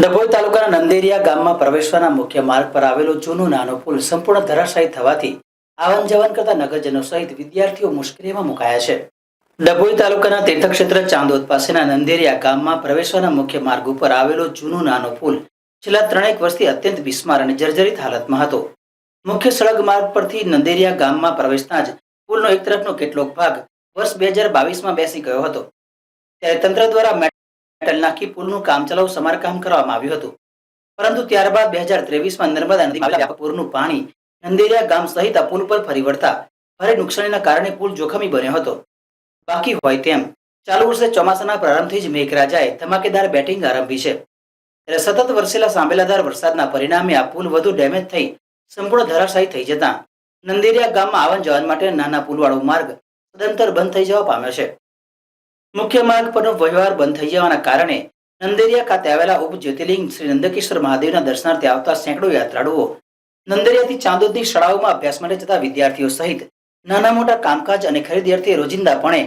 ડભોઈ તાલુકાના નંદેરિયા ગામમાં પ્રવેશવાના મુખ્ય માર્ગ પર આવેલો જૂનો નાનો પુલ સંપૂર્ણ ધરાશાયી થવાથી આવન જવન કરતા નગરજનો સહિત વિદ્યાર્થીઓ મુશ્કેલીમાં મુકાયા છે. ડભોઈ તાલુકાના તીર્થક્ષેત્ર ચાંદોદ પાસેના નંદેરિયા ગામમાં પ્રવેશવાના મુખ્ય માર્ગ ઉપર આવેલો જૂનો નાનો પુલ છેલ્લા ત્રણેક વર્ષથી અત્યંત બિસ્માર અને જર્જરિત હાલતમાં હતો. મુખ્ય સડક માર્ગ પરથી નંદેરિયા ગામમાં પ્રવેશતા જ પુલનો એક તરફનો કેટલોક ભાગ વર્ષ બે હજાર બાવીસમાં બેસી ગયો હતો. તંત્ર દ્વારા મેટલ નાખી પુલનું કામચલાઉ સમારકામ કરવામાં આવ્યું હતું. પરંતુ ત્યારબાદ બે હજાર ત્રેવીસમાં નર્મદા નદી પૂરનું પાણી નંદેરિયા ગામ સહિત આ પુલ પર ફરી વળતા ભારે નુકસાનીના કારણે પુલ જોખમી બન્યો હતો. બાકી હોય તેમ, ચાલુ વર્ષે ચોમાસાના પ્રારંભથી જ મેઘરાજાએ ધમાકેદાર બેટિંગ આરંભી છે. ત્યારે સતત વરસેલા સાંભેલાધાર વરસાદના પરિણામે આ પુલ વધુ ડેમેજ થઈ સંપૂર્ણ ધરાશાયી થઈ જતા નંદેરિયા ગામમાં આવન જવાન માટે નાના પુલવાળો માર્ગ સદંતર બંધ થઈ જવા પામ્યો છે. મુખ્ય માર્ગ પરનો વ્યવહાર બંધ થઈ જવાના કારણે નંદેરિયા ખાતે આવેલા ઉપ જ્યોતિર્લિંગ શ્રી નંદકેશ્વર મહાદેવના દર્શનાર્થે આવતા સેંકડો યાત્રાળુઓ નંદેરિયાથી ચાંદોદની શાળાઓમાં અભ્યાસ માટે જતા વિદ્યાર્થીઓ સહિત નાના મોટા કામકાજ અને ખરીદી અર્થે રોજિંદાપણે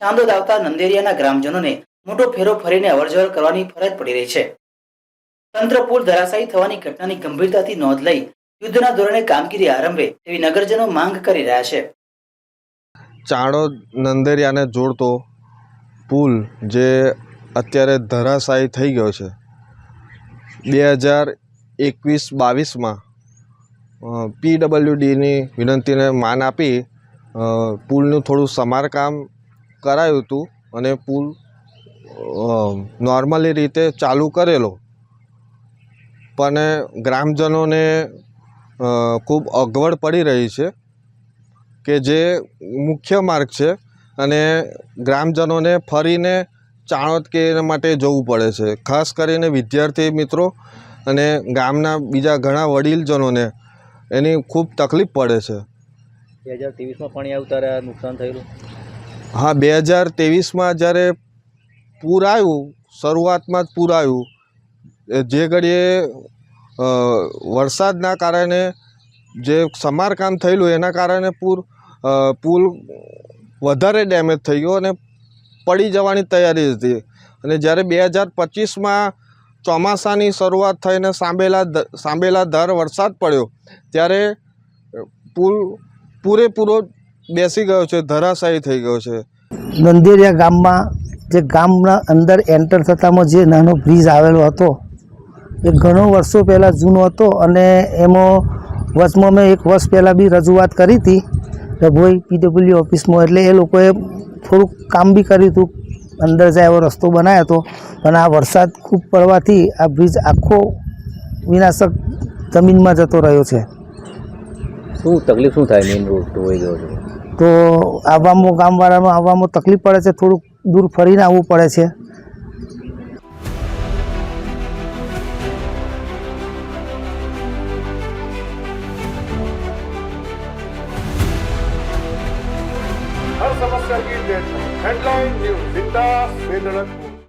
ચાંદોદ આવતા નંદેરિયાના ગ્રામજનોને મોટો ફેરો ફરીને અવરજવર કરવાની ફરજ પડી રહી છે. તંત્ર પુલ ધરાશાયી થવાની ઘટનાની ગંભીરતાથી નોંધ લઈ યુદ્ધના ધોરણે કામગીરી આરંભે તેવી નગરજનો માંગ કરી રહ્યા છે. ચાણોદ નંદેરિયાને જોડતો પુલ જે અત્યારે ધરાશાયી થઈ ગયો છે. બે હજાર એકવીસ બાવીસમાં પીડબલ્યુડીની વિનંતીને માન આપી પુલનું થોડું સમારકામ કરાયું હતું અને પુલ નોર્મલી રીતે ચાલુ કરેલો. પણ ગ્રામજનોને ખૂબ અગવડ પડી રહી છે કે જે મુખ્ય માર્ગ છે અને ગ્રામજનોને ફરીને ચાણોદ કે એના માટે જવું પડે છે. ખાસ કરીને વિદ્યાર્થી મિત્રો અને ગામના બીજા ઘણા વડીલજનોને એની ખૂબ તકલીફ પડે છે. બે હજાર ત્રેવીસમાં પાણી આવ્યું ત્યારે નુકસાન થયેલું? હા બે હજાર ત્રેવીસમાં જ્યારે પૂર આવ્યું શરૂઆતમાં જ પૂર આવ્યું જે ઘડીએ વરસાદના કારણે જે સમારકામ થયેલું એના કારણે પૂર પુલ વધારે ડેમેજ થઈ ગયો અને પડી જવાની તૈયારી હતી. અને જ્યારે બે હજાર પચીસમાં ચોમાસાની શરૂઆત થઈને સાંભેલા સાંભેલા ધાર વરસાદ પડ્યો, ત્યારે પુલ પૂરેપૂરો બેસી ગયો છે, ધરાશાયી થઈ ગયો છે. નંદેરિયા ગામમાં, જે ગામના અંદર એન્ટર થતામાં જે નાનો બ્રિજ આવેલો હતો, એ ઘણો વર્ષો પહેલાં જૂનો હતો અને એમાં વર્ષમાં મેં એક વર્ષ પહેલાં બી રજૂઆત કરી હતી. ડભોઈ પીડબ્લ્યુ ઓફિસમાં એટલે એ લોકોએ થોડુંક કામ બી કર્યું હતું. અંદર જાય એવો રસ્તો બનાવ્યો હતો પણ આ વરસાદ ખૂબ પડવાથી આ બ્રિજ આખો વિનાશક જમીનમાં જતો રહ્યો છે. શું તકલીફ શું થાય મેઇન રોડ ધોવાઈ ગયો છે તો આવવામાં ગામવાળામાં આવવામાં તકલીફ પડે છે થોડુંક દૂર ફરીને આવવું પડે છે. ಸಮಸ್ಯೆಯಾಗಿ ದೇಶ ಹೆಡ್ಲೈನ್ ನ್ಯೂಸ್ ಇಂದ